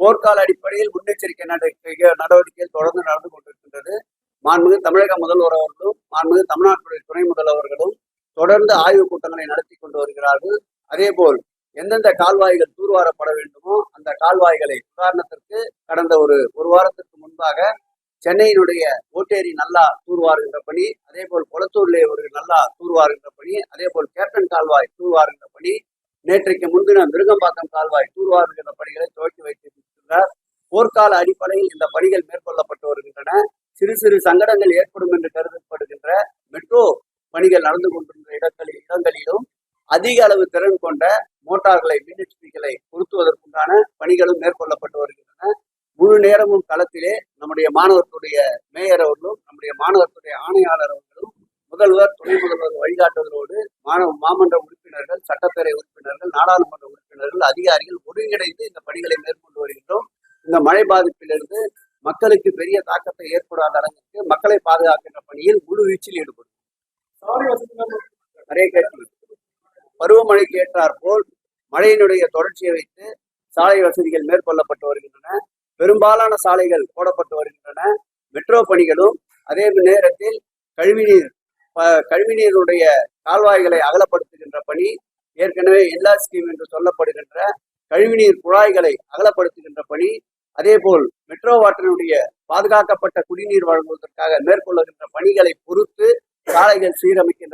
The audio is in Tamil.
போர்க்கால அடிப்படையில் முன்னெச்சரிக்கை நடவடிக்கை நடவடிக்கைகள் தொடர்ந்து நடந்து கொண்டிருக்கின்றது. மாண்புமிகு தமிழக முதல்வர் அவர்களும் மாண்புமிகு தமிழ்நாட்டுடைய துணை முதல்வர்களும் தொடர்ந்து ஆய்வுக் கூட்டங்களை நடத்தி கொண்டு வருகிறார்கள். அதேபோல் எந்தெந்த கால்வாய்கள் தூர்வாரப்பட வேண்டுமோ அந்த கால்வாய்களை உதாரணத்திற்கு கடந்த ஒரு ஒரு வாரத்திற்கு முன்பாக சென்னையினுடைய ஓட்டேரி நல்லா தூர்வாருகின்ற பணி அதே போல் குளத்தூர்லே ஒரு நல்லா தூர்வாருகின்ற பணி அதே போல் கேப்டன் கால்வாய் தூர்வாருகின்ற பணி நேற்றைக்கு முன்தினம் மிருகம்பாக்கம் கால்வாய் தூர்வாருகின்ற பணிகளை துவக்கி வைத்து போர்க்கால அடிப்படையில் இந்த பணிகள் மேற்கொள்ளப்பட்டு வருகின்றன சிறு சிறு சங்கடங்கள் ஏற்படும் என்று கருதப்படுகின்ற மெட்ரோ பணிகள் நடந்து கொண்டிருந்த இடங்களில் இடங்களிலும் அதிக அளவு திறன் கொண்ட மோட்டார்களை மின்ஹெச்பிகளை பொருத்துவதற்குண்டான பணிகளும் மேற்கொள்ளப்பட்டு வருகின்றன. முழு நேரமும் களத்திலே நம்முடைய மாணவர்களுடைய மேயர் அவர்களும் நம்முடைய மாணவர்களுடைய ஆணையாளர் அவர்களும் முதல்வர் துணை முதல்வர் வழிகாட்டுவதோடு மாணவ மாமன்ற உறுப்பினர்கள் சட்டப்பேரவை உறுப்பினர்கள் நாடாளுமன்ற உறுப்பினர்கள் அதிகாரிகள் ஒருங்கிணைந்து இந்த பணிகளை மேற்கொண்டு வருகின்றோம். இந்த மழை பாதிப்பிலிருந்து மக்களுக்கு பெரிய தாக்கத்தை ஏற்படாத அளவுக்கு மக்களை பாதுகாக்கின்ற பணியில் முழு வீச்சில் ஈடுபடும். நிறைய கேட்டு பருவமழைக்கு ஏற்றார் போல் மழையினுடைய தொடர்ச்சியை வைத்து சாலை வசதிகள் மேற்கொள்ளப்பட்டு வருகின்றன. பெரும்பாலான சாலைகள் போடப்பட்டு வருகின்றன. மெட்ரோ பணிகளும் அதே நேரத்தில் கழிவுநீர் ப- கழிவுநீருடைய கால்வாய்களை அகலப்படுத்துகின்ற பணி ஏற்கனவே எல்லா ஸ்கீம் என்று சொல்லப்படுகின்ற கழிவுநீர் குழாய்களை அகலப்படுத்துகின்ற பணி அதேபோல் மெட்ரோ வாட்டரினுடைய பாதுகாக்கப்பட்ட குடிநீர் வழங்குவதற்காக மேற்கொள்ளுகின்ற பணிகளை பொறுத்து சாலைகள் சீரமைக்க